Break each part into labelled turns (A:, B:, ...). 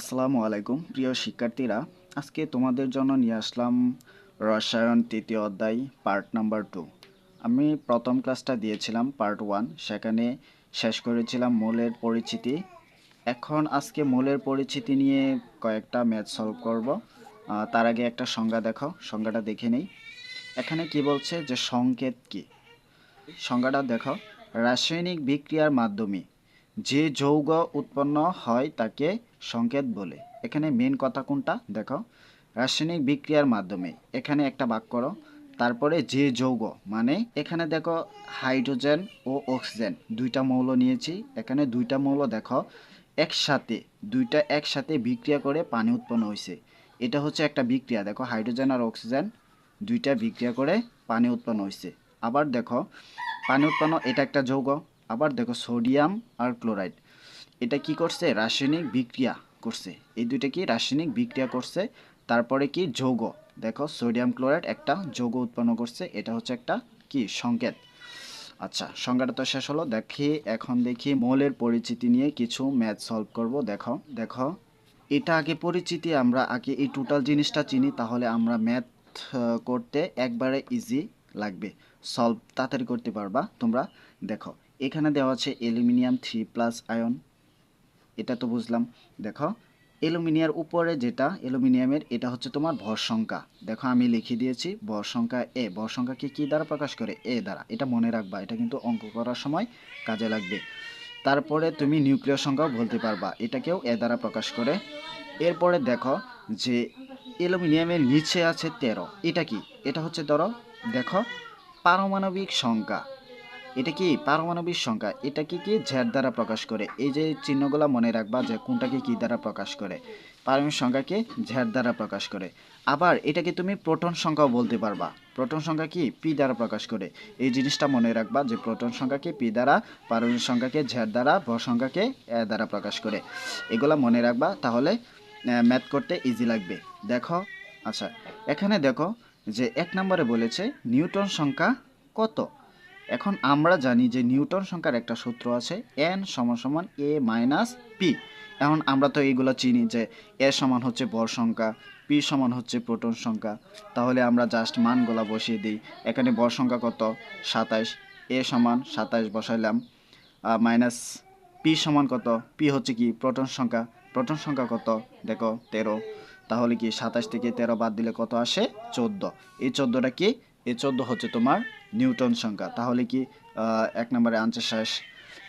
A: আসসালামু আলাইকুম, প্রিয় শিক্ষার্থীরা। আজকে তোমাদের জন্য নিয়ে আসলাম রসায়ন তৃতীয় অধ্যায়, পার্ট নাম্বার টু। আমি প্রথম ক্লাসটা দিয়েছিলাম, পার্ট ওয়ান। সেখানে শেষ করেছিলাম মূলের পরিচিতি। এখন আজকে মূলের পরিচিতি নিয়ে কয়েকটা ম্যাথ সলভ করব। তার আগে একটা সংজ্ঞা দেখো, সংজ্ঞাটা দেখে নেই। এখানে কি বলছে যে সংকেত কি? সংজ্ঞাটা দেখো। রাসায়নিক বিক্রিয়ার মাধ্যমে যে যৌগ উৎপন্ন হয় তাকে সংকেত বলে। এখানে মেন কথা কোনটা? দেখো, রাসায়নিক বিক্রিয়ার মাধ্যমে। এখানে একটা বাক করো, তারপরে যে যৌগ মানে এখানে দেখো হাইড্রোজেন ও অক্সিজেন, দুইটা মৌল নিয়েছি। এখানে দুইটা মৌল দেখো, একসাথে, দুইটা একসাথে বিক্রিয়া করে পানি উৎপন্ন হয়েছে এটা হচ্ছে একটা বিক্রিয়া, দেখো হাইড্রোজেন আর অক্সিজেন, দুইটা বিক্রিয়া করে পানি উৎপন্ন হয়েছে আবার দেখো, পানি উৎপন্ন, এটা একটা যৌগ আবার দেখো সোডিয়াম আর ক্লোরাইড। এটা কি করছে? রাসায়নিক বিক্রিয়া করছে। এই দুইটা কি রাসায়নিক বিক্রিয়া করছে? তারপরে কি যৌগ? দেখো সোডিয়াম ক্লোরাইড একটা যৌগ উৎপন্ন করছে। এটা হচ্ছে একটা কি? সংকেত। আচ্ছা সংজ্ঞাটা তো শেষ হলো। দেখি, এখন দেখি মৌলের পরিচিতি নিয়ে কিছু ম্যাথ সলভ করব। দেখো দেখো। এটা আগে পরিচিতি, আমরা আগে এই টোটাল জিনিসটা চিনি, তাহলে আমরা ম্যাথ করতে একবারে ইজি লাগবে। সলভ তাড়াতাড়ি করতে পারবা। তোমরা দেখো এখানে দেওয়া আছে অ্যালুমিনিয়াম থ্রি প্লাস আয়ন। এটা তো বুঝলাম। দেখো, অ্যালুমিনিয়ার উপরে যেটা, অ্যালুমিনিয়ামের, এটা হচ্ছে তোমার ভর সংখ্যা। দেখো, আমি লিখে দিয়েছি ভর সংখ্যা এ ভর সংখ্যাকে কি দ্বারা প্রকাশ করে? এ দ্বারা। এটা মনে রাখবা, এটা কিন্তু অঙ্ক করার সময় কাজে লাগবে। তারপরে তুমি নিউক্লিয় সংখ্যাও বলতে পারবা, এটাকেও এ দ্বারা প্রকাশ করে। এরপরে দেখো যে অ্যালুমিনিয়ামের নিচে আছে তেরো। এটা কি? এটা হচ্ছে, ধরো, দেখো, পারমাণবিক সংখ্যা। এটা কি পারমাণবিক সংখ্যা? এটা কি কি জ্যার দ্বারা প্রকাশ করে? এই যে চিহ্নগুলো মনে রাখবা যে কোনটাকে কি দ্বারা প্রকাশ করে? পারমাণবিক সংখ্যাকে জ্যার দ্বারা প্রকাশ করে। আবার এটাকে তুমি প্রোটন সংখ্যাও বলতে পারবা। প্রোটন সংখ্যা কি? পি দ্বারা প্রকাশ করে। এই জিনিসটা মনে রাখবা যে প্রোটন সংখ্যাকে পি দ্বারা, পারমাণবিক সংখ্যাকে জ্যার দ্বারা, ভর সংখ্যাকে এ দ্বারা প্রকাশ করে। এগুলা মনে রাখবা, তাহলে ম্যাথ করতে ইজি লাগবে। দেখো আচ্ছা এখানে দেখো যে এক নম্বরে বলেছে নিউটন সংখ্যা কত? এখন আমরা জানি যে নিউটন সংখ্যার একটা সূত্র আছে এন সমান সমান এ মাইনাস পি এখন আমরা তো এইগুলো চিনি যে এ সমান হচ্ছে বর সংখ্যা পি সমান হচ্ছে প্রোটন সংখ্যা। তাহলে আমরা জাস্ট মানগুলা বসিয়ে দিই। এখানে ভর সংখ্যা কত? সাতাইশ। এ সমান সাতাইশ বসাইলাম। মাইনাস পি সমান কত? পি হচ্ছে কি প্রোটন সংখ্যা। প্রোটন সংখ্যা কত? দেখো, তেরো। তাহলে কি সাতাশ থেকে তেরো বাদ দিলে কত আসে? চোদ্দ। এই চোদ্দোটা কি? এই চোদ্দ হচ্ছে তোমার নিউটন সংখ্যা। তাহলে কি এক নম্বরে আনসার শেষ।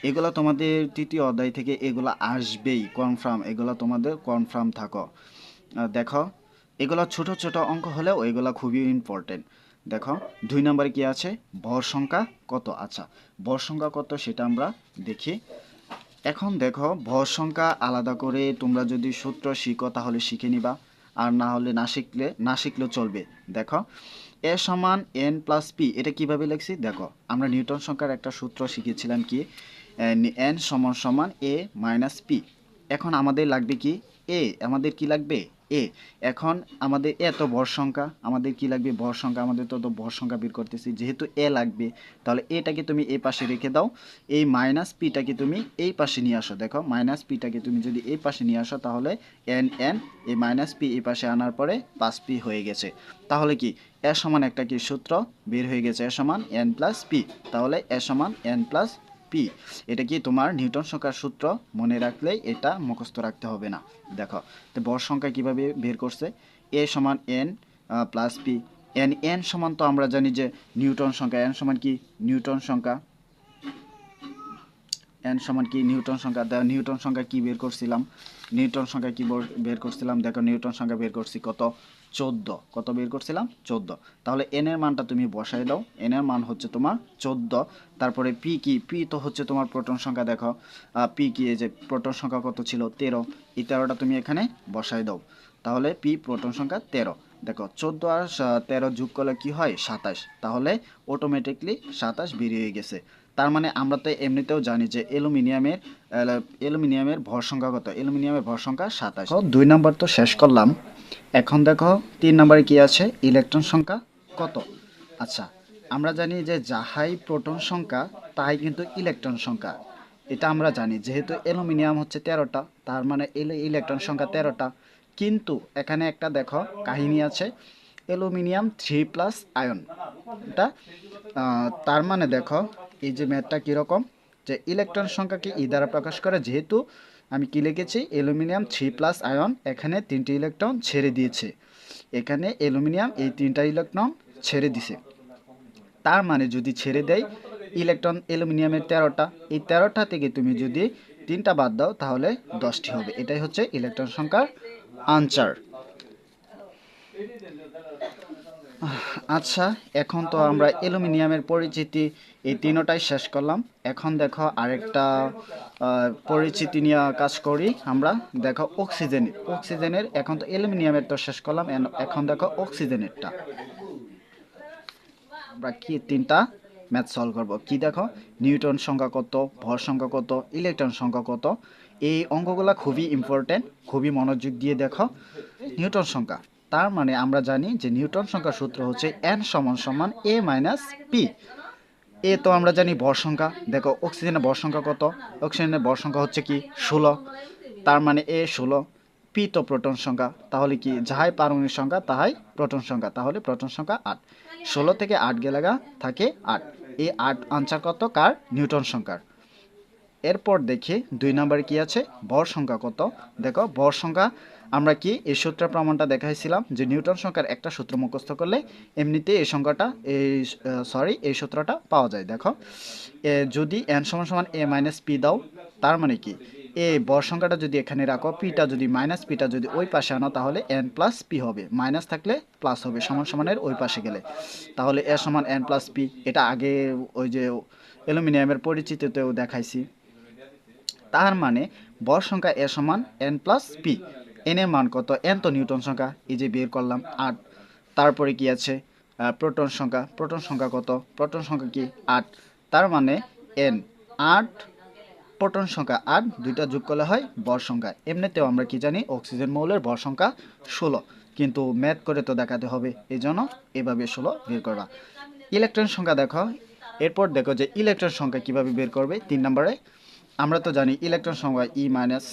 A: এগুলো তোমাদের তৃতীয় অধ্যায় থেকে এগুলো আসবেই কনফার্ম এগুলো তোমাদের কনফার্ম থাকো। দেখো, এগুলো ছোট ছোট অঙ্ক হলেও এগুলো খুবই ইম্পর্টেন্ট দেখো, দুই নম্বরে কি আছে? ভর সংখ্যা কত? আচ্ছা ভর সংখ্যা কত সেটা আমরা দেখি। এখন দেখো ভর সংখ্যা আলাদা করে তোমরা যদি সূত্র শিখো তাহলে শিখে নিবা। আর না হলে না শিখলে, না শিখলেও চলবে। দেখো, এ সমান এন প্লাস পি, এটা কীভাবে লিখছি? দেখো, আমরা নিউটন সংখ্যার একটা সূত্র শিখেছিলাম কি? এন সমান সমান এ মাইনাস পি। এখন আমাদের লাগবে কি? এ। আমাদের কি লাগবে? এ, এখন আমাদের এত ভর সংখ্যা, আমাদের কি লাগবে? ভর সংখ্যা, আমাদের তো তো ভর সংখ্যা বের করতেছি। যেহেতু এ লাগবে, তাহলে এটাকে তুমি এই পাশে রেখে দাও। এই মাইনাস পিটাকে তুমি এই পাশে নিয়ে আসো। দেখো মাইনাস পিটাকে তুমি যদি এই পাশে নিয়ে আসো, তাহলে এন এন এই মাইনাস পি এই পাশে আনার পরে পাঁচ পি হয়ে গেছে। তাহলে কি? এ সমান একটা কি সূত্র? বের হয়ে গেছে এ সমান এন প্লাস পি তাহলে এ সমান এন প্লাস পি এটা কি তোমার নিউটন সংখ্যার সূত্র? মনে রাখলেই এটা মুখস্থ রাখতে হবে না। দেখো, তো বর সংখ্যা কীভাবে বের করছে? এ সমান N plus P N N সমান তো আমরা জানি যে নিউটন সংখ্যা। এন সমান কি? নিউটন সংখ্যা। এন সমান কি নিউটন সংখ্যা, দেখো নিউটন সংখ্যা কি বের করছিলাম? নিউটন সংখ্যা কি বর- করছিলাম? দেখো নিউটন সংখ্যা বের করছি কত? চোদ্দ। কত বের করছিলাম? চোদ্দ। তাহলে এন এর মানটা তুমি বসাই দাও। এন এর মান হচ্ছে তোমার চোদ্দ। তারপরে পি কি? পি তো হচ্ছে তোমার প্রোটন সংখ্যা, দেখো। পি কি? এই যে প্রোটন সংখ্যা কত ছিল? তেরো। এই তেরোটা তুমি এখানে বসাই দাও। তাহলে পি প্রোটন সংখ্যা তেরো। দেখো, চোদ্দ আর তেরো যোগ করলে কি হয়? সাতাশ। তাহলে অটোমেটিকলি সাতাশ বেরিয়ে গেছে। তার মানে আমরা তো এমনিতেও জানি যে অ্যালুমিনিয়ামের অ্যালুমিনিয়ামের ভর সংখ্যা কত? অ্যালুমিনিয়ামের ভর সংখ্যা সাতাশ। দুই নম্বর তো শেষ করলাম। এখন দেখো, তিন নম্বরে কি আছে? ইলেকট্রন সংখ্যা কত? আচ্ছা আমরা জানি যে যাহাই প্রোটন সংখ্যা, তাহাই কিন্তু ইলেকট্রন সংখ্যা। এটা আমরা জানি, যেহেতু অ্যালুমিনিয়াম হচ্ছে তেরোটা, তার মানে ইলেকট্রন সংখ্যা তেরোটা। কিন্তু এখানে একটা দেখো কাহিনী আছে। Aluminium three plus ion. এটা তার মানে দেখো এই যে ম্যাথটা কীরকম, যে ইলেকট্রন সংখ্যাকে ই দ্বারা প্রকাশ করে। যেহেতু আমি কি লিখেছি? অ্যালুমিনিয়াম থ্রি প্লাস আয়ন, এখানে তিনটি ইলেকট্রন ছেড়ে দিয়েছে। এখানে অ্যালুমিনিয়াম এই তিনটা ইলেকট্রন ছেড়ে দিছে। তার মানে যদি ছেড়ে দেয় ইলেকট্রন অ্যালুমিনিয়ামের তেরোটা, এই তেরোটা থেকে তুমি যদি তিনটা বাদ দাও, তাহলে দশটি হবে। এটাই হচ্ছে ইলেকট্রন সংখ্যার আনসার। আচ্ছা এখন তো আমরা অ্যালুমিনিয়ামের পরিচিতি এই তিনোটাই শেষ করলাম। এখন দেখো আরেকটা পরিচিতি নিয়ে কাজ করি আমরা। দেখো অক্সিজেনের অক্সিজেনের, এখন তো অ্যালুমিনিয়ামের তো শেষ করলাম। এখন দেখো অক্সিজেনেরটা। আমরা কি তিনটা ম্যাথ সলভ করব? কি দেখো? নিউটন সংখ্যা কত? ভর সংখ্যা কত? ইলেকট্রন সংখ্যা কত? এই অঙ্কগুলো খুবই ইম্পর্টেন্ট খুবই মনোযোগ দিয়ে দেখো। নিউটন সংখ্যা, তার মানে আমরা জানি যে নিউটন সংখ্যার সূত্র হচ্ছে এন সমান সমান এ মাইনাস পি এ তো আমরা জানি ভর সংখ্যা, দেখো অক্সিজেনের ভর সংখ্যা কত? অক্সিজেনের ভর সংখ্যা হচ্ছে কি ষোলো, তার মানে এ ষোলো। পি তো প্রোটন সংখ্যা, তাহলে কি যাহাই পারমাণবিক সংখ্যা তাহাই প্রোটন সংখ্যা, তাহলে প্রোটন সংখ্যা আট। ষোলো থেকে আট গেলাগা থাকে আট। এই আট আনসার কত? কার? নিউটন সংখ্যার। এরপর দেখি দুই নম্বরে কি আছে? ভর সংখ্যা কত? দেখো, ভর সংখ্যা, আমরা কি এই সূত্রের প্রমাণটা দেখাইছিলাম যে নিউটন সংখ্যার একটা সূত্র মুখস্থ করলে এমনিতে এই সংখ্যাটা, এই সরি এই সূত্রটা পাওয়া যায়। দেখো যদি এন সমান সমান এ মাইনাস পি দাও, তার মানে কি? এ বর সংখ্যাটা যদি এখানে রাখো পিটা যদি মাইনাস পিটা যদি ওই পাশে আনো, তাহলে এন প্লাস পি হবে। মাইনাস থাকলে প্লাস হবে, সমান সমানের ওই পাশে গেলে। তাহলে এ সমান এন প্লাস পি এটা আগে ওই যে অ্যালুমিনিয়ামের পরিচিতিতেও দেখাইছি। তার মানে বর সংখ্যা এ সমান এন প্লাস পি। এন এর মান কত? এন তো নিউটন সংখ্যা, এই যে বের করলাম, আট। তারপরে কি আছে? প্রোটন সংখ্যা। প্রোটন সংখ্যা কত? প্রোটন সংখ্যা কি? আট। তার মানে এন আট, প্রোটন সংখ্যা আট, দুইটা যোগ করলে হয় বর সংখ্যা। এমনিতেও আমরা কি জানি, অক্সিজেন মৌলের ভর সংখ্যা ষোলো। কিন্তু ম্যাথ করে তো দেখাতে হবে এই জন্য এভাবে ষোলো বের করবা। ইলেকট্রন সংখ্যা দেখো, এরপর দেখো যে ইলেকট্রন সংখ্যা কীভাবে বের করবে? তিন নম্বরে আমরা তো জানি ইলেকট্রন সংখ্যা ই মাইনাস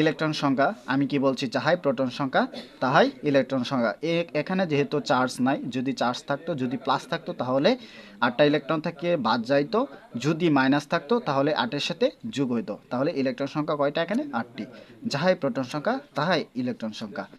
A: ইলেকট্রন সংখ্যা আমি কি বলছি যাহাই প্রোটন সংখ্যা তাহাই ইলেকট্রন সংখ্যা এখানে যেহেতু চার্জ নাই, যদি চার্জ থাকতো, যদি প্লাস থাকতো, তাহলে আটটা ইলেকট্রন থেকে বাদ যাইতো। যদি মাইনাস থাকতো, তাহলে আটের সাথে যোগ হইতো। তাহলে ইলেকট্রন সংখ্যা কয়টা এখানে? আটটি। যাহাই প্রোটন সংখ্যা তাহাই ইলেকট্রন সংখ্যা